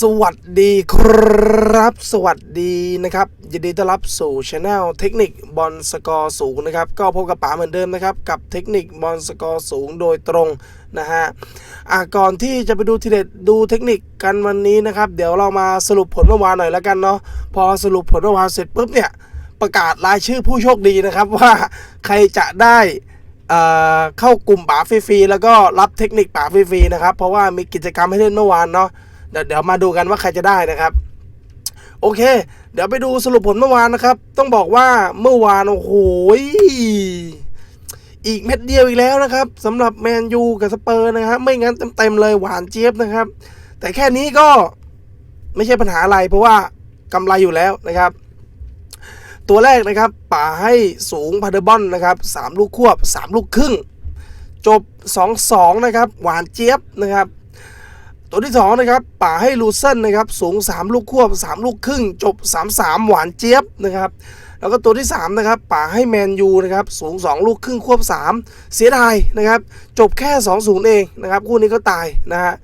สวัสดีครับ สวัสดีนะครับยินดีต้อนรับสู่ช anel เทคนิคบอลสกอร์สูงนะครับ ก็พบกับป๋าเหมือนเดิมนะครับ กับเทคนิคบอลสกอร์สูงโดยตรงนะฮะอะก่อนที่จะไปดูทีเด็ดดูเทคนิคกันวันนี้นะครับ เดี๋ยวเรามาสรุปผลเมื่อวานหน่อยแล้วกันเนาะพอสรุปผลเมื่อวานเสร็จปุ๊บเนี่ยประกาศรายชื่อผู้โชคดีนะครับว่าใครจะได้เอ่อเข้ากลุ่มป๋าฟรีๆแล้วก็รับเทคนิคป๋าฟรีๆนะครับ เพราะว่ามีกิจกรรมให้เล่นเมื่อวานเนาะ เดี๋ยวมาดูกันว่าใครจะได้นะครับ โอเค เดี๋ยวไปดูสรุปผลเมื่อวานนะครับ ต้องบอกว่าเมื่อวานโอ้โหอีกเม็ดเดียวอีกแล้วนะครับสำหรับแมนยูกับสเปอร์นะครับไม่งั้นเต็มๆเลยหวานเจี๊ยบนะครับ แต่แค่นี้ก็ไม่ใช่ปัญหาอะไร เพราะว่ากำไรอยู่แล้วนะครับ ตัวแรกนะครับป่าให้สูงพาเดบอนนะครับสามลูกควบสามลูกครึ่ง จบ 2-2 นะครับ หวานเจี๊ยบนะครับ ตัวที่2นะครับป่าให้ลูเซนนะครับสูง 3 ลูกควบ 3 ลูกครึ่ง จบ 3-3 หวานเจี๊ยบนะครับแล้วก็ตัวที่3นะครับป่าให้แมนยูนะครับสูง 2 ลูกครึ่งควบ 3 เสียดายนะครับจบแค่ 2-0 เองนะครับคู่นี้ก็ตายนะฮะ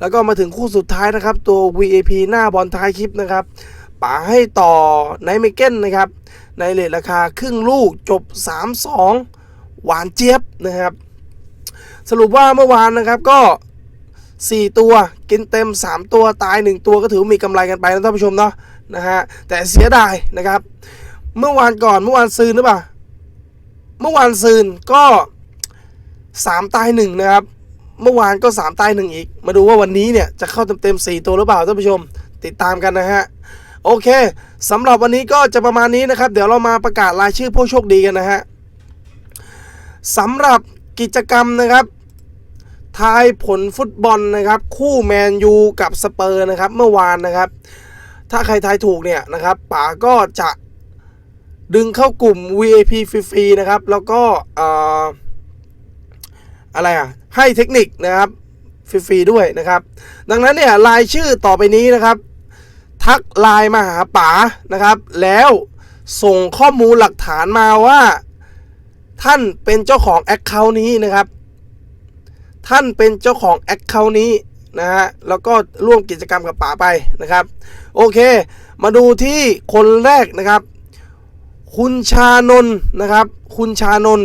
แล้วก็มาถึงคู่สุดท้ายนะครับตัว VAP หน้าบอลท้ายคลิปนะครับป่าให้ต่อไนเมเก้นนะครับในเลทราคาครึ่งลูกจบ 3-2 หวานเจี๊ยบนะครับสรุปว่าเมื่อวานนะครับก็ 4 ตัวกินเต็ม 3 ตัวตาย 1 ตัวก็ถือมีกำไรกันไปนะท่านผู้ชมเนาะนะฮะแต่เสียดายนะครับ เมื่อวานก่อนเมื่อวานซืนหรือเปล่าเมื่อวานซืนก็ 3 ตาย 1 นะครับ เมื่อวานก็ 3 ตาย 1 อีก มาดูว่าวันนี้เนี่ยจะเข้าเต็มๆ4ตัวหรือเปล่าท่านผู้ชมติดตามกันนะฮะโอเคสำหรับวันนี้ก็จะประมาณนี้นะครับ เดี๋ยวเรามาประกาศรายชื่อผู้โชคดีกันนะฮะสำหรับกิจกรรมนะครับ ทายผลฟุตบอลนะครับ คู่แมนยูกับสเปอร์นะครับ เมื่อวานนะครับ ถ้าใครทายถูกเนี่ยนะครับป๋าก็จะดึงเข้ากลุ่ม VIP ฟรีๆนะครับ แล้วก็อออะไรอะ ให้เทคนิคนะครับฟรีๆด้วยนะครับ ดังนั้นเนี่ยรายชื่อต่อไปนี้นะครับ ทักไลน์มาหาป๋านะครับ แล้วส่งข้อมูลหลักฐานมาว่า ท่านเป็นเจ้าของแอคเคาท์นี้นะครับ ท่านเป็นเจ้าของแอคเคาท์นี้นะฮะแล้วก็ร่วมกิจกรรมกับป๋าไปนะครับ โอเค มาดูที่คนแรกนะครับ คุณชานนนะครับ คุณชานน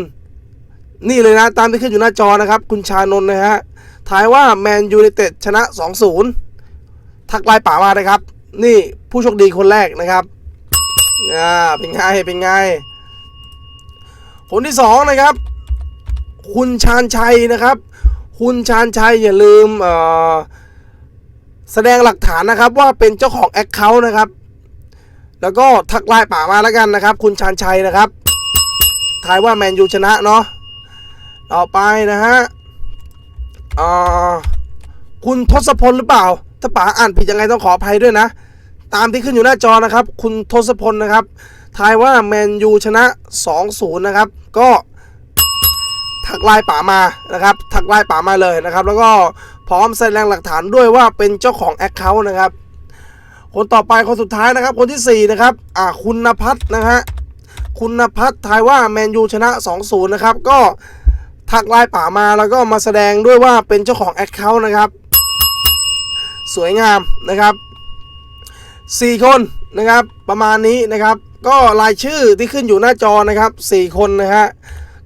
นี่เลยนะ ตามที่ขึ้นอยู่หน้าจอนะครับ คุณชานนนะฮะทายว่าแมนยูไนเต็ดชนะ 2-0 ทักไลน์ป๋ามาเลยครับ นี่ผู้โชคดีคนแรกนะครับอ่าเป็นไงเป็นไงคนที่สองนะครับ คุณชาญชัยนะครับ คุณชาญชัยอย่าลืมแสดงหลักฐานนะครับว่าเป็นเจ้าของแอคเคาท์นะครับ แล้วก็ทักไลน์ป่ามาแล้วกันนะครับ คุณชาญชัยนะครับทายว่าแมนยูชนะเนาะต่อไปนะฮะคุณทศพลหรือเปล่า ถ้าป๋าอ่านผิดยังไงต้องขออภัยด้วยนะ ตามที่ขึ้นอยู่หน้าจอนะครับ คุณทศพลนะครับ ทายว่าแมนยูชนะ 2-0 นะครับ ก็ ทักไลน์ป๋ามานะครับทักไลน์ป๋ามาเลยนะครับ แล้วก็พร้อมแสดงหลักฐานด้วยว่าเป็นเจ้าของแอคเคาท์นะครับ คนต่อไปคนสุดท้ายนะครับ คนที่4นะครับอ่าคุณนภัทรนะฮะคุณนภัทรทายว่าแมนยูชนะ 2-0 นะครับ ก็ทักไลน์ป๋ามาแล้วก็มาแสดงด้วยว่าเป็นเจ้าของแอคเคาท์นะครับ สวยงามนะครับ 4 คนนะครับประมาณนี้นะครับ ก็รายชื่อที่ขึ้นอยู่หน้าจอนะครับ 4 คนนะฮะ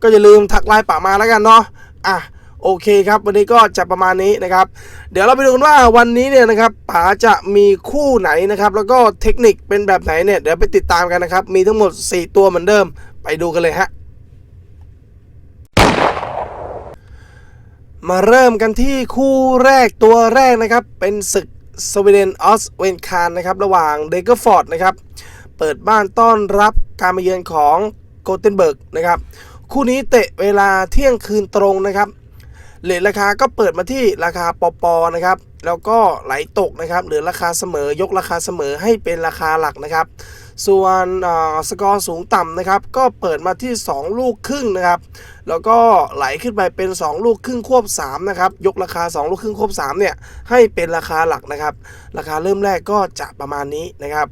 ก็อย่าลืมทักไลน์ป่ามาแล้วกันเนาะอะโอเคครับ วันนี้ก็จะประมาณนี้นะครับ เดี๋ยวเราไปดูกันว่าวันนี้เนี่ยนะครับป๋าจะมีคู่ไหนนะครับ แล้วก็เทคนิคเป็นแบบไหนเนี่ยเดี๋ยวไปติดตามกันนะครับ มีทั้งหมด 4 ตัวเหมือนเดิม ไปดูกันเลยฮะมาเริ่มกันที่คู่แรกตัวแรกนะครับ เป็นศึกสวีเดนออสเวนคานนะครับ ระหว่างเดเกอร์ฟอร์ดนะครับ เปิดบ้านต้อนรับการมาเยือนของโกเทนเบิร์กนะครับ คู่นี้เตะเวลาเที่ยงคืนตรงนะครับเลทราคาก็เปิดมาที่ราคาปอปอนะครับ แล้วก็ไหลตกนะครับ หรือราคาเสมอยกราคาเสมอให้เป็นราคาหลักนะครับ ส่วนสกอร์สูงต่ำนะครับ ก็เปิดมาที่ 2 ลูกครึ่งนะครับ แล้วก็ไหลขึ้นไปเป็น 2 ลูกครึ่งควบ3นะครับ ยกราคา 2 ลูกครึ่งควบ3เนี่ยให้เป็นราคาหลักนะครับ ราคาเริ่มแรกก็จะประมาณนี้นะครับ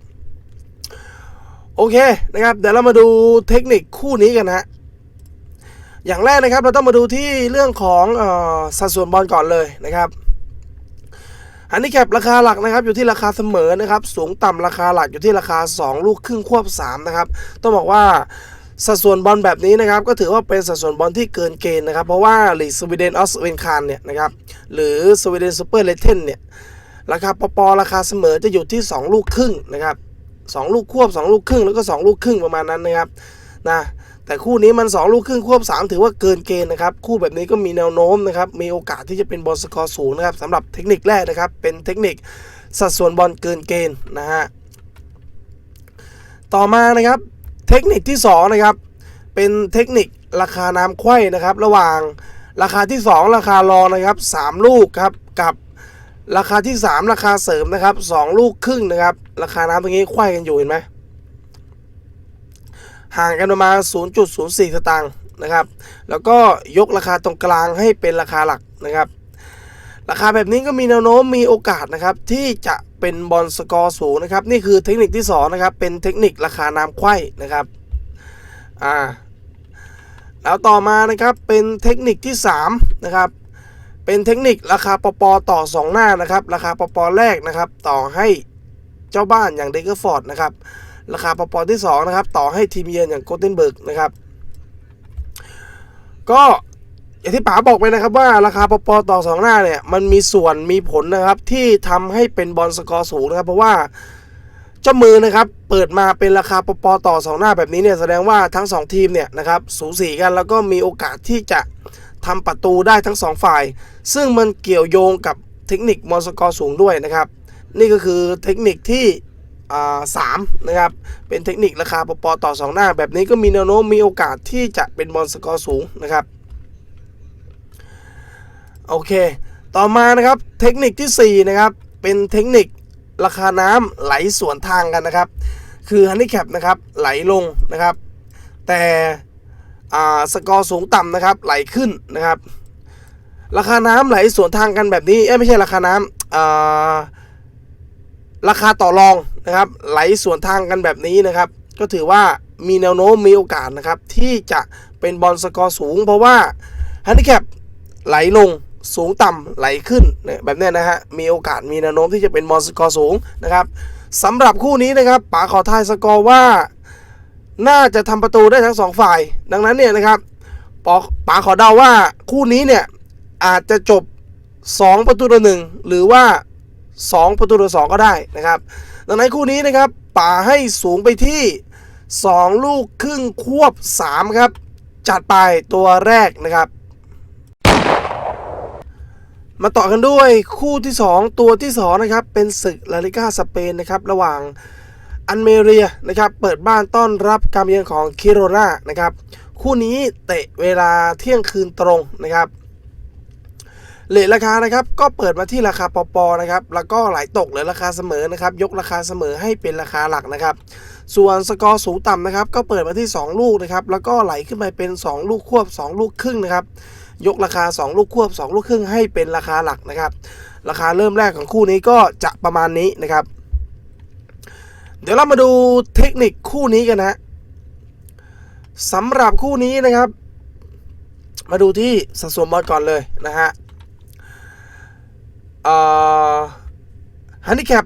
โอเคนะครับ เดี๋ยวเรามาดูเทคนิคคู่นี้กันนะฮะ อย่างแรกนะครับเราต้องมาดูที่เรื่องของออสัดส่วนบอลก่อนเลยนะครับอันนี้แคปราคาหลักนะครับอยู่ที่ราคาเสมอนะครับสูงต่ำราคาหลักอยู่ที่ราคา 2 ลูกครึ่งควบ3นะครับต้องบอกว่าสัดส่วนบอลแบบนี้นะครับก็ถือว่าเป็นสัดส่วนบอลที่เกินเกณฑ์นะครับ เพราะว่าลีกสวีเดนออสเวนคานเนี่ยนะครับหรือสวีเดนซูเปอร์เลเทนเนี่ยราคาปปราคาเสมอจะอยู่ที่ 2 ลูกครึ่งนะครับ2ลูกควบ 2 ลูกครึ่งแล้วก็ 2 ลูกครึ่งประมาณนั้นนะครับนะ แต่คู่นี้มัน 2 ลูกครึ่งควบ 3 ถือว่าเกินเกณฑ์นะครับ คู่แบบนี้ก็มีแนวโน้มนะครับ มีโอกาสที่จะเป็นบอลสกอร์สูงนะครับสำหรับเทคนิคแรกนะครับ เป็นเทคนิคสัดส่วนบอลเกินเกณฑ์นะฮะต่อมานะครับเทคนิคที่สองนะครับเป็นเทคนิคราคาน้ำไขว้นะครับ ระหว่างราคาที่ 2 ราคารอนะครับ 3 ลูกครับกับราคาที่ 3 ราคาเสริมนะครับ 2 ลูกครึ่งนะครับ ราคาน้ำตรงนี้ไขว้กันอยู่เห็นไหม ห่างกันประมาณ 0.04 สตางค์นะครับ แล้วก็ยกราคาตรงกลางให้เป็นราคาหลักนะครับ ราคาแบบนี้ก็มีแนวโน้มมีโอกาสนะครับ ที่จะเป็นบอลสกอร์สูงนะครับ นี่คือเทคนิคที่2นะครับ เป็นเทคนิคราคาน้ำไขว้นะครับ อ่า แล้วต่อมานะครับ เป็นเทคนิคที่3นะครับ เป็นเทคนิคราคาปปต่อ 2 หน้านะครับ ราคาปปแรกนะครับ ต่อให้เจ้าบ้านอย่างเดกเกอร์ฟอร์ดนะครับ ราคาปปที่ 2 นะครับ ต่อให้ทีมเยือนอย่างโกเทนเบิร์กนะครับ ก็อย่างที่ป๋าบอกไปนะครับว่าราคาปปต่อสองหน้าเนี่ย มันมีส่วนมีผลนะครับ ที่ทำให้เป็นบอลสกอร์สูงนะครับ เพราะว่าเจ้ามือนะครับ เปิดมาเป็นราคาปปต่อสองหน้าแบบนี้เนี่ยแสดงว่าทั้งสองทีมเนี่ยนะครับสูสีกันแล้วก็มีโอกาสที่จะทำประตูได้ทั้งสองฝ่าย ซึ่งมันเกี่ยวโยงกับเทคนิคบอลสกอร์สูงด้วยนะครับ นี่ก็คือเทคนิคที่ สามนะครับเป็นเทคนิคราคาปปต่อสองหน้า แบบนี้ก็มีแนวโน้มมีโอกาสที่จะเป็นบอลสกอร์สูงนะครับโอเค ต่อมานะครับเทคนิคที่ 4 นะครับ เป็นเทคนิคราคาน้ำไหลสวนทางกันนะครับ คือฮันนี่แคปนะครับไหลลงนะครับ แต่สกอร์สูงต่ำนะครับไหลขึ้นนะครับ ราคาน้ำไหลสวนทางกันแบบนี้เอ้ไม่ใช่ราคาน้ำราคาต่อรอง นะครับ ไหลสวนทางกันแบบนี้นะครับ ก็ถือว่ามีแนวโน้มมีโอกาสนะครับ ที่จะเป็นบอลสกอร์สูง เพราะว่าฮันนี่แคปไหลลงสูงต่ำไหลขึ้นแบบนี้นะฮะมีโอกาสมีแนวโน้มที่จะเป็นบอลสกอร์สูงนะครับสำหรับคู่นี้นะครับป๋าขอทายสกอร์ว่า น่าจะทำประตูได้ทั้งสองฝ่าย ดังนั้นเนี่ยนะครับปอป๋าขอเดาว่าคู่นี้เนี่ยอาจจะจบ 2 ประตูต่อหนึ่งหรือว่า 2 ประตูต่อสองก็ได้นะครับ ดังนั้นคู่นี้นะครับป๋าให้สูงไปที่ 2 ลูกครึ่งควบ 3 ครับ จัดไปตัวแรกนะครับ มาต่อกันด้วยคู่ที่ 2 ตัวที่ 2 นะครับ เป็นศึกลาลิก้าสเปนนะครับ ระหว่างอันเมเรียนะครับ เปิดบ้านต้อนรับการเยือนของคิโรนานะครับ คู่นี้เตะเวลาเที่ยงคืนตรงนะครับ เลทราคานะครับก็เปิดมาที่ราคาปปนะครับแล้วก็ไหลตกเหลือราคาเสมอนะครับยกราคาเสมอให้เป็นราคาหลักนะครับ ส่วนสกอร์สูงต่ำนะครับก็เปิดมาที่ 2 ลูกนะครับแล้วก็ไหลขึ้นไปเป็น 2 ลูกควบ 2 ลูกครึ่งนะครับยกราคา 2 ลูกควบ 2 ลูกครึ่งให้เป็นราคาหลักนะครับราคาเริ่มแรกของคู่นี้ก็จะประมาณนี้นะครับ เดี๋ยวเรามาดูเทคนิคคู่นี้กันนะสำหรับคู่นี้นะครับ มาดูที่สัดส่วนบอลก่อนเลยนะฮะ ฮันดิแคป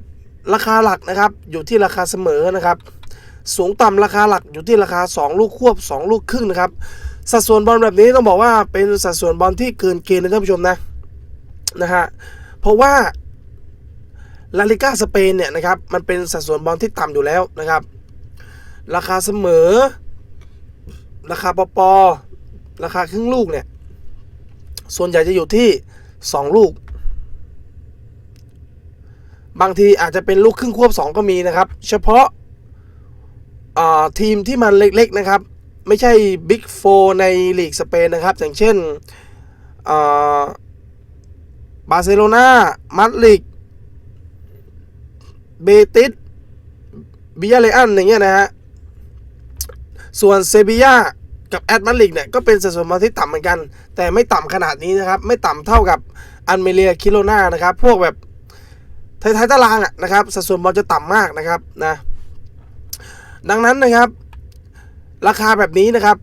ราคาหลักนะครับ อยู่ที่ราคาเสมอนะครับ สูงต่ำราคาหลักอยู่ที่ราคา 2 ลูกควบ 2 ลูกครึ่งนะครับ สัดส่วนบอลแบบนี้ต้องบอกว่าเป็นสัดส่วนบอลที่เกินเกณฑ์นะท่านผู้ชมนะนะฮะเพราะว่าลาลิก้าสเปนเนี่ยนะครับมันเป็นสัดส่วนบอลที่ต่ำอยู่แล้วนะครับ ราคาเสมอ ราคาปอปอราคาครึ่งลูกเนี่ยส่วนใหญ่จะอยู่ที่ 2 ลูก บางทีอาจจะเป็นลูกครึ่งควบ 2 ก็มีนะครับ เฉพาะาทีมที่มันเล็กๆนะครับ ไม่ใช่บิ๊กโฟในลีกสเปนนะครับ อย่างเช่นบาร์เซโลนามาดริดเบติสบิยาเลอันอย่างเงี้ยนะฮะ ส่วนเซบียากับแอดมาดริดเนี่ยก็เป็นสัดส่วนบอลที่ต่ำเหมือนกัน แต่ไม่ต่ำขนาดนี้นะครับ ไม่ต่ำเท่ากับอันเมเลียคิโลนานะครับ พวกแบบ ท้ายๆตารางอะนะครับสัดส่วนบอลจะต่ำมากนะครับนะดังนั้นนะครับ ราคาแบบนี้นะครับ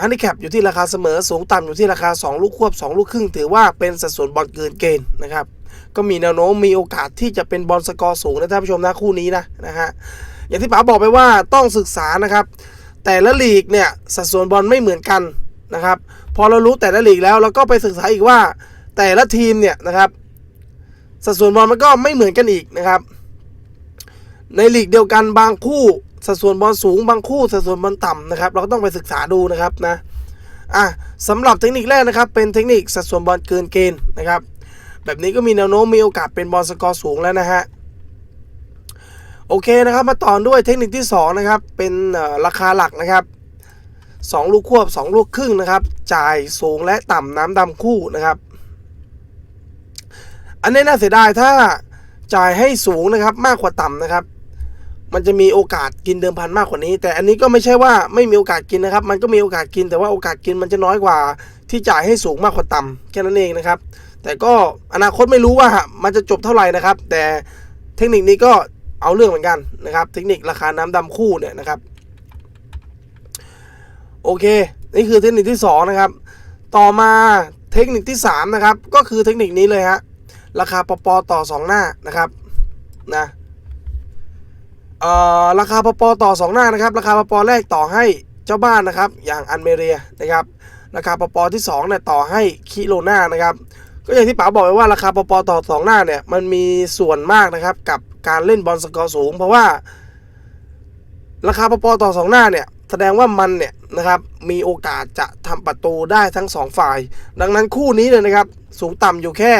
ฮันดิแคปอยู่ที่ราคาเสมอสูงต่ำอยู่ที่ราคา 2 ลูกควบ 2 ลูกครึ่ง ถือว่าเป็นสัดส่วนบอลเกินเกณฑ์นะครับ ก็มีแนวโน้มมีโอกาสที่จะเป็นบอลสกอร์สูงนะท่านผู้ชมนะคู่นี้นะนะฮะอย่างที่ป๋าบอกไปว่าต้องศึกษานะครับ แต่ละลีกเนี่ยสัดส่วนบอลไม่เหมือนกันนะครับ พอเรารู้แต่ละลีกแล้วเราก็ไปศึกษาอีกว่าแต่ละทีมเนี่ยนะครับ สัดส่วนบอลมันก็ไม่เหมือนกันอีกนะครับ ในลีกเดียวกันบางคู่สัดส่วนบอลสูงบางคู่สัดส่วนบอลต่ำนะครับ เราก็ต้องไปศึกษาดูนะครับนะอะสำหรับเทคนิคแรกนะครับ เป็นเทคนิคสัดส่วนบอลเกินเกณฑ์นะครับ แบบนี้ก็มีแนวโน้มมีโอกาสเป็นบอลสกอร์สูงแล้วนะฮะโอเคนะครับมาต่อด้วยเทคนิคที่สองนะครับ เป็นราคาหลักนะครับสองลูกควบสองลูกครึ่งนะครับ จ่ายสูงและต่ำน้ำดำคู่นะครับ อันนี้น่าเสียดายถ้าจ่ายให้สูงนะครับมากกว่าต่ำนะครับ มันจะมีโอกาสกินเดิมพันมากกว่านี้ แต่อันนี้ก็ไม่ใช่ว่าไม่มีโอกาสกินนะครับ มันก็มีโอกาสกินแต่ว่าโอกาสกินมันจะน้อยกว่า ที่จ่ายให้สูงมากกว่าต่ำแค่นั้นเองนะครับ แต่ก็อนาคตไม่รู้ว่ามันจะจบเท่าไหร่นะครับ แต่เทคนิคนี้ก็เอาเรื่องเหมือนกันนะครับ เทคนิคราคาน้ำดำคู่เนี่ยนะครับ โอเค นี่คือเทคนิคที่สองนะครับ ต่อมาเทคนิคที่สามนะครับ ก็คือเทคนิคนี้เลยฮะ ราคาปปต่อสองหน้านะครับนะเอ่อราคาปปต่อสองหน้านะครับ ราคาปปแรกต่อให้เจ้าบ้านนะครับ อย่างอันเมเรียนะครับ ราคาปปที่สองเนี่ยต่อให้คิโลนานะครับ ก็อย่างที่ป๋าบอกไปว่าราคาปปต่อสองหน้าเนี่ยมันมีส่วนมากนะครับกับการเล่นบอลสกอร์สูง เพราะว่า ราคาปปต่อสองหน้าเนี่ยแสดงว่ามันเนี่ยนะครับมีโอกาสจะทำประตูได้ทั้งสองฝ่าย ดังนั้นคู่นี้เลยนะครับ สูงต่ำอยู่แค่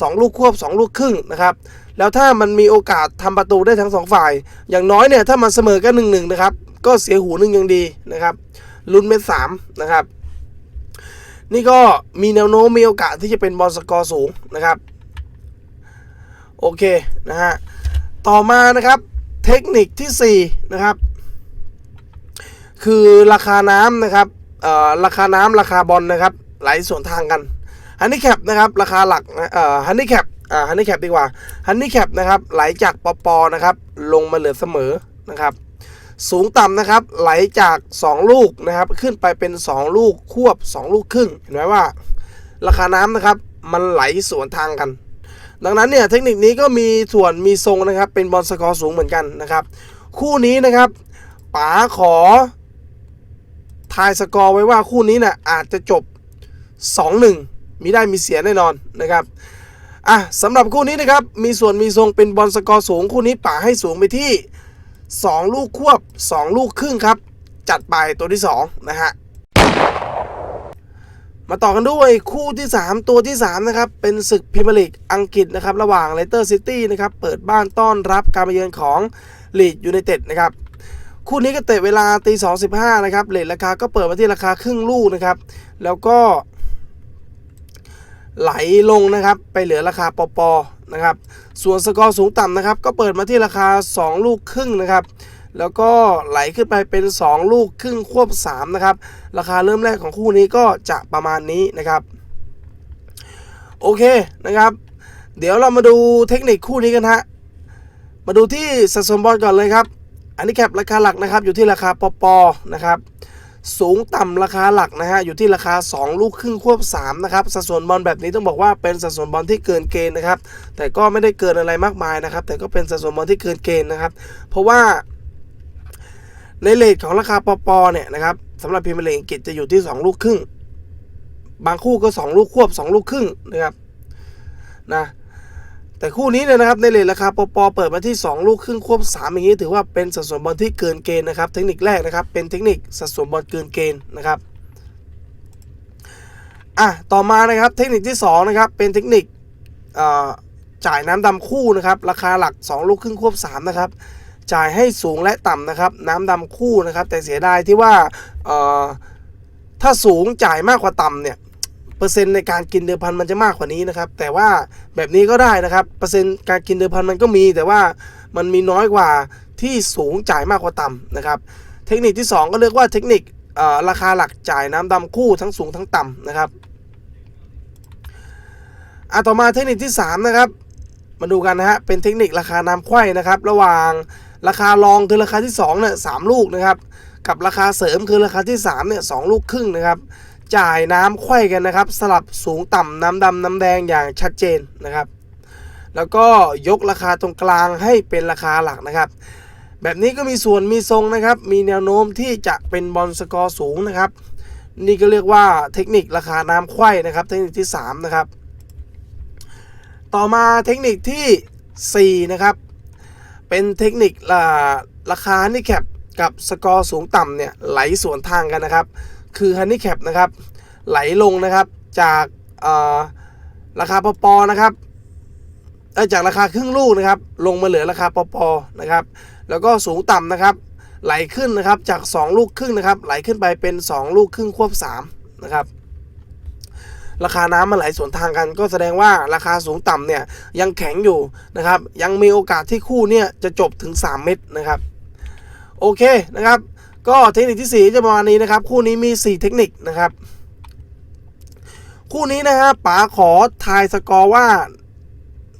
2 ลูกควบ 2 ลูกครึ่งนะครับแล้วถ้ามันมีโอกาสทำประตูได้ทั้งสองฝ่าย อย่างน้อยเนี่ยถ้ามันเสมอกันหนึ่งหนึ่งนะครับก็เสียหูหนึ่งยังดีนะครับลุ้นเม็ดสามนะครับนี่ก็มีแนวโน้มมีโอกาสที่จะเป็นบอลสกอร์สูงนะครับโอเคนะฮะต่อมานะครับเทคนิคที่4นะครับคือราคาน้ำนะครับเออราคาน้ำราคาบอลนะครับไหลสวนทางกัน ฮันนี่แคปนะครับราคาหลักเอ่อฮันนี่แคปอ่าฮันนี่แคปดีกว่าฮันนี่แคปนะครับไหลจากปปนะครับลงมาเหลือเสมอนะครับสูงต่ำนะครับไหลจาก 2 ลูกนะครับขึ้นไปเป็น 2 ลูกควบ 2 ลูกครึ่งเห็นไหมว่า ราคาน้ำนะครับมันไหลสวนทางกัน ดังนั้นเนี่ยเทคนิคนี้ก็มีส่วนมีทรงนะครับเป็นบอลสกอร์สูงเหมือนกันนะครับคู่นี้นะครับป๋าขอทายสกอร์ไว้ว่าคู่นี้นะ่ะอาจจะจบ 2-1 มีได้มีเสียแน่นอนนะครับอะสำหรับคู่นี้นะครับ มีส่วนมีทรงเป็นบอลสกอร์สูงคู่นี้ป่าให้สูงไปที่ 2 ลูกควบ 2 ลูกครึ่งครับ จัดไปตัวที่ 2 นะฮะ มาต่อกันด้วยคู่ที่ 3 ตัวที่ 3 นะครับ เป็นศึกพรีเมียร์ลีกอังกฤษนะครับ ระหว่างเลสเตอร์ซิตี้นะครับ เปิดบ้านต้อนรับการมาเยือนของลีดยูไนเต็ดนะครับ คู่นี้ก็เตะเวลาตีสองสิบห้านะครับเลทราคาก็เปิดมาที่ราคาครึ่งลูกนะครับ แล้วก็ ไหลลงนะครับ ไปเหลือราคาปอปอนะครับ ส่วนสกอร์สูงต่ำนะครับ ก็เปิดมาที่ราคา 2 ลูกครึ่งนะครับ แล้วก็ไหลขึ้นไปเป็น 2 ลูกครึ่งควบ3นะครับ ราคาเริ่มแรกของคู่นี้ก็จะประมาณนี้นะครับ โอเคนะครับ เดี๋ยวเรามาดูเทคนิคคู่นี้กันฮะ มาดูที่สัดส่วนบอลก่อนเลยครับ อันนี้แคปราคาหลักนะครับ อยู่ที่ราคาปอปอนะครับ สูงต่ำราคาหลักนะฮะอยู่ที่ราคา 2 ลูกครึ่งควบ3นะครับสัดส่วนบอลแบบนี้ต้องบอกว่าเป็นสัดส่วนบอลที่เกินเกณฑ์นะครับแต่ก็ไม่ได้เกินอะไรมากมายนะครับแต่ก็เป็นสัดส่วนบอลที่เกินเกณฑ์นะครับเพราะว่าในเลทของราคาปอปอเนี่ยนะครับสำหรับพรีเมียร์ลีกอังกฤษจะอยู่ที่ 2 ลูกครึ่ง บางคู่ก็ 2 ลูกควบ 2 ลูกครึ่งนะครับนะ แต่คู่นี้เนี่ยนะครับในเลทราคาปอปอเปิดมาที่ 2 ลูกครึ่งควบ3อย่างนี้ ถือว่าเป็นสัดส่วนบอลที่เกินเกณฑ์นะครับ เทคนิคแรกนะครับ เป็นเทคนิคสัดส่วนบอลเกินเกณฑ์นะครับอะต่อมานะครับเทคนิคที่2นะครับเป็นเทคนิคจ่ายน้ำดำคู่นะครับราคาหลัก 2 ลูกครึ่งควบ3นะครับจ่ายให้สูงและต่ำนะครับ น้ำดำคู่นะครับ แต่เสียดายที่ว่าถ้าสูงจ่ายมากกว่าต่ำเนี่ย ปอร์เซ็นต์ในการกินเดิมพันมันจะมากกว่านี้นะครับ แต่ว่าแบบนี้ก็ได้นะครับเปอร์เซ็นต์การกินเดิมพันมันก็มี แต่ว่ามันมีน้อยกว่าที่สูงจ่ายมากกว่าต่ำนะครับ เทคนิคที่ 2 ก็เรียกว่าเทคนิคราคาหลักจ่ายน้ำดำคู่ทั้งสูงทั้งต่ำนะครับอะต่อมาเทคนิคที่ 3 นะครับ มาดูกันนะฮะเป็นเทคนิคราคาน้ำไขว้นะครับ ระหว่างราคารองคือราคาที่2เนี่ยสามลูกนะครับ กับราคาเสริมคือราคาที่3เนี่ยสองลูกครึ่งนะครับ จ่ายน้ำไขว้กันนะครับ สลับสูงต่ำน้ำดำน้ำแดงอย่างชัดเจนนะครับ แล้วก็ยกราคาตรงกลางให้เป็นราคาหลักนะครับ แบบนี้ก็มีส่วนมีทรงนะครับ มีแนวโน้มที่จะเป็นบอลสกอร์สูงนะครับ นี่ก็เรียกว่าเทคนิคราคาน้ำไขว้นะครับ เทคนิคที่ 3 นะครับ ต่อมาเทคนิคที่ 4 นะครับ เป็นเทคนิคราคาฮันนี่แคปกับสกอร์สูงต่ำเนี่ยไหลสวนทางกันนะครับ คือฮันนี่แคปนะครับ ไหลลงนะครับจากราคาปอปอนะครับจากราคาครึ่งลูกนะครับ ลงมาเหลือราคาปอปอนะครับ แล้วก็สูงต่ำนะครับ ไหลขึ้นนะครับจาก 2 ลูกครึ่งนะครับ ไหลขึ้นไปเป็น 2 ลูกครึ่งควบ3นะครับราคาน้ำมันไหลสวนทางกัน ก็แสดงว่าราคาสูงต่ำเนี่ยยังแข็งอยู่นะครับ ยังมีโอกาสที่คู่เนี่ยจะจบถึง 3 เม็ดนะครับ โอเคนะครับ ก็เทคนิคที่ 4 จะประมาณนี้นะครับ คู่นี้มี 4 เทคนิคนะครับ คู่นี้นะครับป๋าขอทายสกอร์ว่า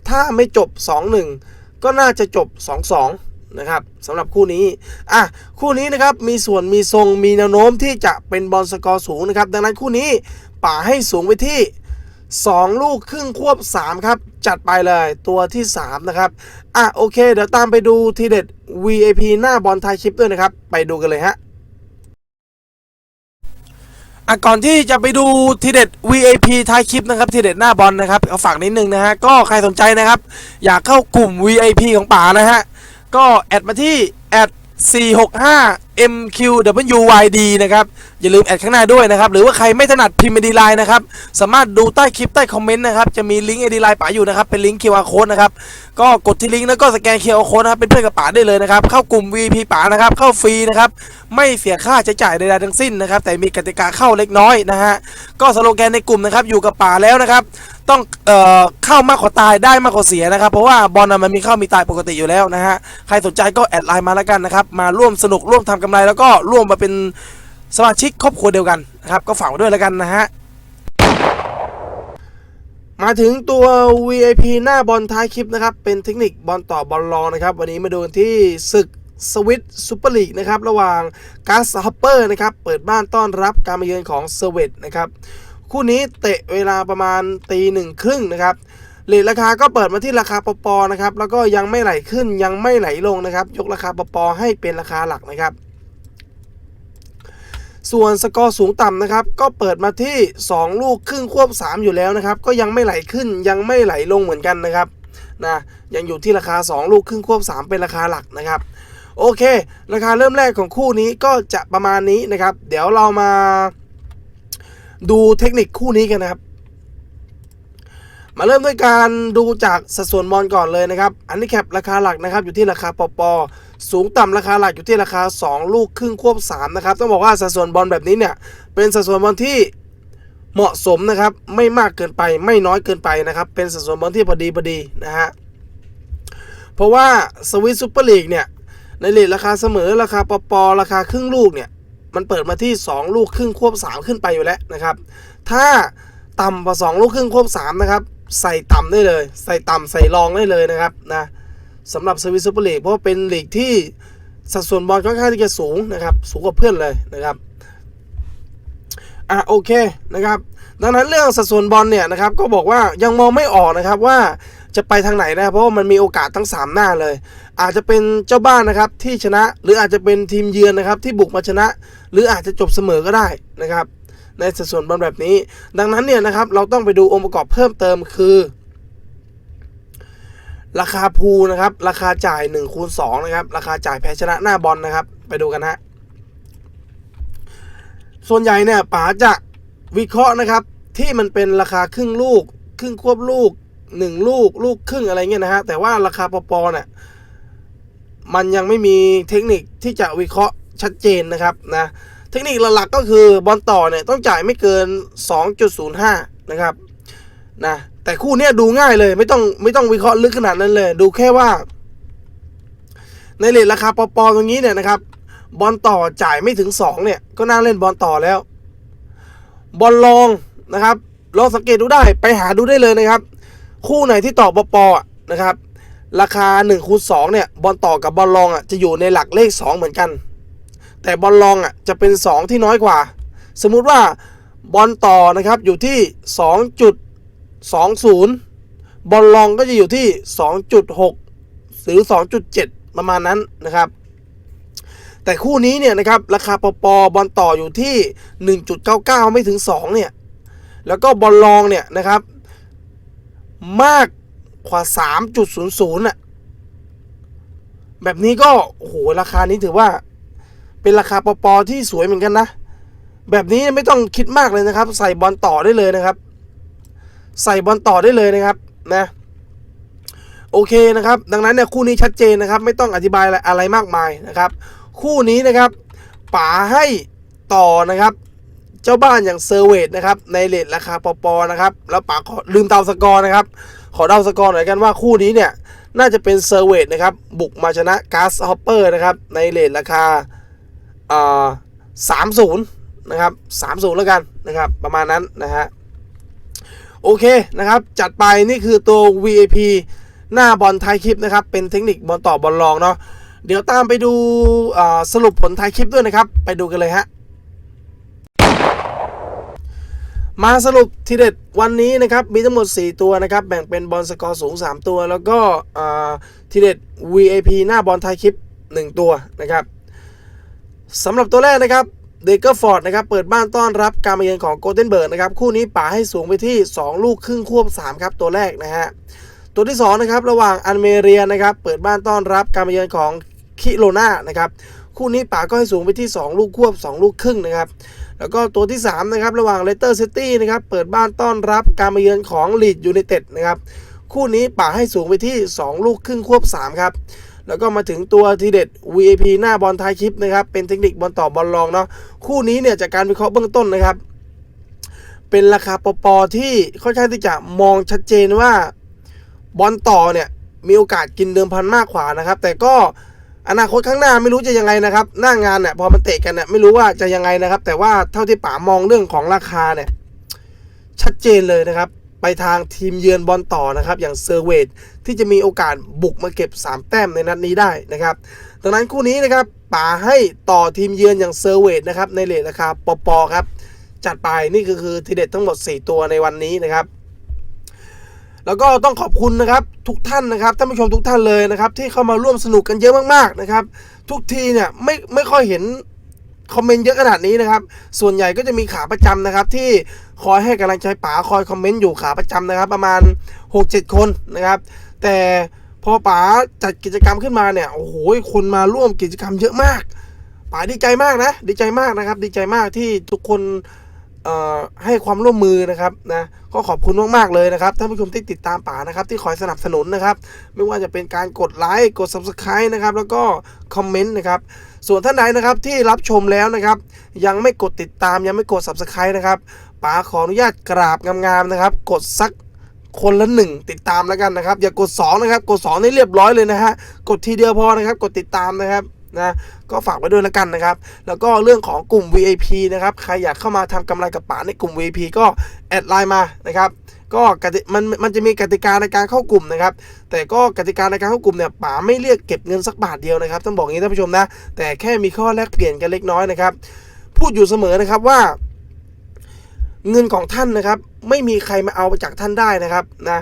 ถ้าไม่จบ 2-1 ก็น่าจะจบ 2-2 นะครับสำหรับคู่นี้ อะ คู่นี้นะครับมีส่วนมีทรงมีแนวโน้มที่จะเป็นบอลสกอร์สูงนะครับ ดังนั้นคู่นี้ป๋าให้สูงไปที่ 2 ลูกครึ่งควบ 3 ครับ จัดไปเลยตัวที่ 3 นะครับ อะ โอเค เดี๋ยวตามไปดูทีเด็ด VIP หน้าบอลไทยคลิปด้วยนะครับ ไปดูกันเลยฮะอะก่อนที่จะไปดูทีเด็ด VIP ท้ายคลิปนะครับทีเด็ดหน้าบอลนะครับเอาฝากนิดนึงนะฮะก็ใครสนใจนะครับ อยากเข้ากลุ่ม VIP ของป๋านะฮะก็แอดมาที่แอด465 MQWYD นะครับ อย่าลืมแอดข้างหน้าด้วยนะครับ หรือว่าใครไม่ถนัดพิมพ์ ID ไลน์นะครับ สามารถดูใต้คลิปใต้คอมเมนต์นะครับ จะมีลิงก์ ID ไลน์ป๋าอยู่นะครับ เป็นลิงก์ QR code นะครับ ก็กดที่ลิงก์แล้วก็สแกน QR code นะครับ เป็นเพื่อนกับป๋าได้เลยนะครับ เข้ากลุ่ม VP ป๋านะครับ เข้าฟรีนะครับ ไม่เสียค่าใช้จ่ายใดๆทั้งสิ้นนะครับ แต่มีกติกาเข้าเล็กน้อยนะฮะ ก็สโลแกนในกลุ่มนะครับ อยู่กับป๋าแล้วนะครับ ต้องเอ่อเข้ามากกว่าตายได้มากกว่าเสียนะครับ เพราะว่าบอลน่ะมันมีเข้ามีตายปกติอยู่แล้วนะฮะ ใครสนใจก็แอดไลน์มาแล้วกันนะครับ มาร่วมสนุกร่วมทำกำไรแล้วก็ร่วมมาเป็น สมาชิกครอบครัวเดียวกันนะครับ ก็ฝากไว้ด้วยแล้วกันนะฮะ มาถึงตัว VIP หน้าบอลท้ายคลิปนะครับ เป็นเทคนิคบอลต่อบอลรองนะครับ วันนี้มาดูกันที่ศึกสวิตซูเปอร์ลีกนะครับ ระหว่างกาสฮัปเปอร์นะครับ เปิดบ้านต้อนรับการมาเยือนของเซเวตนะครับ คู่นี้เตะเวลาประมาณตีหนึ่งครึ่งนะครับเลทราคาก็เปิดมาที่ราคาปปนะครับ แล้วก็ยังไม่ไหลขึ้นยังไม่ไหลลงนะครับ ยกราคาปปให้เป็นราคาหลักนะครับ ส่วนสกอร์สูงต่ำนะครับ ก็เปิดมาที่ 2 ลูกครึ่งควบ 3 อยู่แล้วนะครับ ก็ยังไม่ไหลขึ้นยังไม่ไหลลงเหมือนกันนะครับนะยังอยู่ที่ราคา 2 ลูกครึ่งควบ 3 เป็นราคาหลักนะครับ โอเค ราคาเริ่มแรกของคู่นี้ก็จะประมาณนี้นะครับ เดี๋ยวเรามาดูเทคนิคคู่นี้กันนะครับ มาเริ่มด้วยการดูจากสัดส่วนบอลก่อนเลยนะครับ อันนี้แคปราคาหลักนะครับ อยู่ที่ราคาปป สูงต่ำราคาหลักอยู่ที่ราคา 2 ลูกครึ่งควบ3นะครับต้องบอกว่าสัดส่วนบอลแบบนี้เนี่ยเป็นสัดส่วนบอลที่เหมาะสมนะครับไม่มากเกินไปไม่น้อยเกินไปนะครับเป็นสัดส่วนบอลที่พอดีพอดีนะฮะเพราะว่าสวิตซูเปอร์ลีกเนี่ยในเลทราคาเสมอราคาปปราคาครึ่งลูกเนี่ยมันเปิดมาที่ 2 ลูกครึ่งควบ 3 ขึ้นไปอยู่แล้วนะครับ ถ้าต่ำกว่า2ลูกครึ่งควบ3นะครับใส่ต่ำได้เลย ใส่ต่ำใส่รองได้เลยนะครับนะ สำหรับสวิตซูเปอร์ลีกเพราะเป็นลีกที่สัดส่วนบอลค่อนข้างที่จะสูงนะครับ สูงกว่าเพื่อนเลยนะครับอะโอเคนะครับ ดังนั้นเรื่องสัดส่วนบอลเนี่ยนะครับก็บอกว่ายังมองไม่ออกนะครับว่าจะไปทางไหนนะเพราะว่ามันมีโอกาสทั้ง 3 หน้าเลย อาจจะเป็นเจ้าบ้านนะครับที่ชนะ หรืออาจจะเป็นทีมเยือนนะครับที่บุกมาชนะ หรืออาจจะจบเสมอก็ได้นะครับ ในสัดส่วนบอลแบบนี้ ดังนั้นเนี่ยนะครับเราต้องไปดูองค์ประกอบเพิ่มเติมคือ ราคาพูนะครับ ราคาจ่าย1คูณ2นะครับ ราคาจ่ายแพ้ชนะหน้าบอลนะครับ ไปดูกันฮะ ส่วนใหญ่เนี่ยป๋าจะวิเคราะห์นะครับ ที่มันเป็นราคาครึ่งลูก ครึ่งควบลูกหนึ่งลูก ลูกครึ่งอะไรเงี้ยนะฮะ แต่ว่าราคาปปเนี่ย มันยังไม่มีเทคนิคที่จะวิเคราะห์ชัดเจนนะครับนะ เทคนิคหลักๆก็คือบอลต่อเนี่ยต้องจ่ายไม่เกิน 2.05 นะครับนะ แต่คู่เนี้ยดูง่ายเลย ไม่ต้องไม่ต้องวิเคราะห์ลึกขนาดนั้นเลย ดูแค่ว่า ในเลทราคาปปอตรงนี้เนี่ยนะครับ บอลต่อจ่ายไม่ถึง2เนี่ย ก็น่าเล่นบอลต่อแล้ว บอลลองนะครับลองสังเกตดูได้ไปหาดูได้เลยนะครับ คู่ไหนที่ต่อปปอนะครับ ราคา1คูณ2เนี่ย บอลต่อกับบอลลองอะจะอยู่ในหลักเลข 2 เหมือนกัน แต่บอลลองอะจะเป็น 2 ที่น้อยกว่า สมมุติว่าบอลต่อนะครับอยู่ที่ 20 บอลลองก็จะอยู่ที่ 2.6 หรือ 2.7 ประมาณนั้นนะครับ แต่คู่นี้เนี่ยนะครับ ราคาปปบอลต่ออยู่ที่ 1.99 ไม่ถึง 2 เนี่ย แล้วก็บอลลองเนี่ยนะครับ มากกว่า 3.00น่ะแบบนี้ก็โอ้โหราคานี้ถือว่า เป็นราคาปปที่สวยเหมือนกันนะ แบบนี้ไม่ต้องคิดมากเลยนะครับ ใส่บอลต่อได้เลยนะครับ ใส่บอลต่อได้เลยนะครับนะโอเคนะครับ ดังนั้นเนี่ยคู่นี้ชัดเจนนะครับ ไม่ต้องอธิบายอะไรอะไรมากมายนะครับ คู่นี้นะครับป๋าให้ต่อนะครับ เจ้าบ้านอย่างเซอร์เวตนะครับ ในเลทราคาปปนะครับแล้วป๋าขอลืมเดาสกอร์นะครับ ขอเดาสกอร์หน่อยกันว่าคู่นี้เนี่ยน่าจะเป็นเซอร์เวตนะครับบุกมาชนะกาสฮอปเปอร์นะครับในเลทราคาสามศูนย์นะครับสามศูนย์แล้วกันนะครับ ประมาณนั้นนะฮะ โอเคนะครับ จัดไปนี่คือตัว VAP หน้าบอลท้ายคลิปนะครับ เป็นเทคนิคบอลต่อบอลลองเนาะเดี๋ยวตามไปดูสรุปผลท้ายคลิปด้วยนะครับ ไปดูกันเลยฮะมาสรุปทีเด็ดวันนี้นะครับมีทั้งหมด 4 ตัวนะครับ แบ่งเป็นบอลสกอร์สูง 3 ตัว แล้วก็ทีเด็ด VAP หน้าบอลไทยคลิป 1 ตัวนะครับสำหรับตัวแรกนะครับ เดเกอร์ฟอร์ดนะครับเปิดบ้านต้อนรับการมาเยือนของโกลเด้นเบิร์กนะครับคู่นี้ป่าให้สูงไปที่ 2 ลูกครึ่งควบ 3 ครับตัวแรกนะฮะตัวที่2นะครับระหว่างอันเมเรียนะครับเปิดบ้านต้อนรับการมาเยือนของคิโรนานะครับคู่นี้ป่าก็ให้สูงไปที่ 2 ลูกควบ 2 ลูกครึ่งนะครับแล้วก็ตัวที่3นะครับระหว่างเลสเตอร์ซิตี้นะครับเปิดบ้านต้อนรับการมาเยือนของลีดยูไนเต็ดนะครับคู่นี้ป่าให้สูงไปที่ 2 ลูกครึ่งควบ 3 ครับ แล้วก็มาถึงตัวทีเด็ด VAP หน้าบอลท้ายคลิปนะครับ เป็นเทคนิคบอลต่อบอลลองเนาะ คู่นี้เนี่ยจากการวิเคราะห์เบื้องต้นนะครับ เป็นราคาปปที่ค่อนข้างที่จะมองชัดเจนว่าบอลต่อเนี่ยมีโอกาสกินเดิมพันมากกว่านะครับ แต่ก็อนาคตข้างหน้าไม่รู้จะยังไงนะครับ หน้างานเนี่ยพอมันเตะกันเนี่ยไม่รู้ว่าจะยังไงนะครับ แต่ว่าเท่าที่ป๋ามองเรื่องของราคาเนี่ยชัดเจนเลยนะครับ ไปทางทีมเยือนบอลต่อนะครับ อย่างเซอร์เวตที่จะมีโอกาสบุกมาเก็บ 3 แต้มในนัดนี้ได้นะครับ ดังนั้นคู่นี้นะครับป๋าให้ต่อทีมเยือนอย่างเซอร์เวตนะครับในเลทราคาปปครับ จัดไปนี่ก็คือทีเด็ดทั้งหมด 4 ตัวในวันนี้นะครับ แล้วก็ต้องขอบคุณนะครับทุกท่านนะครับท่านผู้ชมทุกท่านเลยนะครับที่เข้ามาร่วมสนุกกันเยอะมากๆนะครับ ทุกทีเนี่ยไม่ไม่ค่อยเห็น คอมเมนต์เยอะขนาดนี้นะครับ ส่วนใหญ่ก็จะมีขาประจำนะครับ ที่คอยให้กำลังใจป๋าคอยคอมเมนต์อยู่ขาประจำนะครับ ประมาณ 6-7 คนนะครับ แต่พอป๋าจัดกิจกรรมขึ้นมาเนี่ยโอ้โหคนมาร่วมกิจกรรมเยอะมากป๋าดีใจมากนะ ดีใจมากนะครับ ดีใจมากที่ทุกคนให้ความร่วมมือนะครับนะก็ขอบคุณมากๆเลยนะครับท่านผู้ชมที่ติดตามป่านะครับ ที่คอยสนับสนุนนะครับ ไม่ว่าจะเป็นการกดไลค์กด Subscribe นะครับ แล้วก็คอมเมนต์นะครับ ส่วนท่านใดนะครับที่รับชมแล้วนะครับ ยังไม่กดติดตามยังไม่กด Subscribe นะครับป๋าขออนุญาตกราบงามๆนะครับ กดสักคนละหนึ่งติดตามแล้วกันนะครับ อย่ากด 2 นะครับ กด2นี่เรียบร้อยเลยนะฮะกดทีเดียวพอนะครับ กดติดตามนะครับนะก็ฝากไว้ด้วยแล้วกันนะครับ แล้วก็เรื่องของกลุ่ม VIP นะครับ ใครอยากเข้ามาทำกำไรกับป๋าในกลุ่ม VIP ก็แอดไลน์มานะครับ ก็กติมันมันจะมีกติกาในการเข้ากลุ่มนะครับ แต่ก็กติกาในการเข้ากลุ่มเนี่ยป๋าไม่เรียกเก็บเงินสักบาทเดียวนะครับต้องบอกอย่างนี้ท่านผู้ชมนะ แต่แค่มีข้อแลกเปลี่ยนกันเล็กน้อยนะครับ พูดอยู่เสมอนะครับว่า เงินของท่านนะครับ ไม่มีใครมาเอาไปจากท่านได้นะครับนะ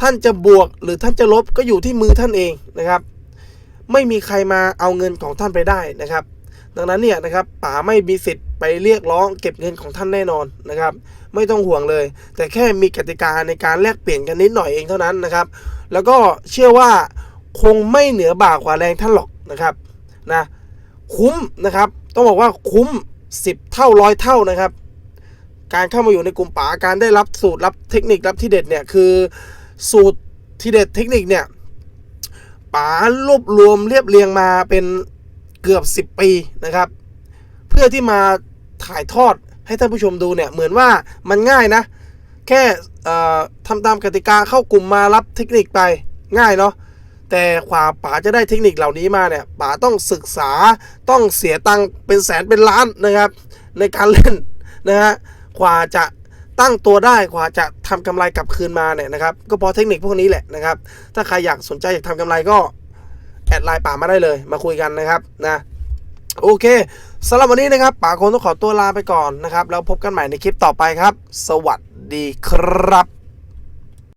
ท่านจะบวกหรือท่านจะลบก็อยู่ที่มือท่านเองนะครับ ไม่มีใครมาเอาเงินของท่านไปได้นะครับ ดังนั้นเนี่ยนะครับป๋าไม่มีสิทธิ ไปเรียกร้องเก็บเงินของท่านแน่นอนนะครับ ไม่ต้องห่วงเลย แต่แค่มีกติกาในการแลกเปลี่ยนกันนิดหน่อยเองเท่านั้นนะครับ แล้วก็เชื่อว่าคงไม่เหนือบ่ากว่าแรงท่านหรอกนะครับนะคุ้มนะครับ ต้องบอกว่าคุ้ม 10 เท่าร้อยเท่านะครับ การเข้ามาอยู่ในกลุ่มป๋าการได้รับสูตรรับเทคนิครับที่เด็ดเนี่ยคือสูตรที่เด็ดเทคนิคเนี่ยป๋ารวบรวมเรียบเรียงมาเป็นเกือบ 10 ปีนะครับ พื่อที่มาถ่ายทอดให้ท่านผู้ชมดูเนี่ยเหมือนว่ามันง่ายนะ แค่ทำตามกติกาเข้ากลุ่มมารับเทคนิคไปง่ายเนาะแต่กว่าป๋าจะได้เทคนิคเหล่านี้มาเนี่ยป๋าต้องศึกษาต้องเสียตังค์เป็นแสนเป็นล้านนะครับ ในการเล่นนะฮะกว่าจะตั้งตัวได้กว่าจะทำกำไรกลับคืนมาเนี่ยนะครับ ก็เพราะเทคนิคพวกนี้แหละนะครับ ถ้าใครอยากสนใจอยากทำกำไรก็ แอดไลน์ป่ามาได้เลย มาคุยกันนะครับนะ โอเค สำหรับวันนี้นะครับป๋าคงต้องขอตัวลาไปก่อนนะครับ แล้วพบกันใหม่ในคลิปต่อไปครับ สวัสดีครับ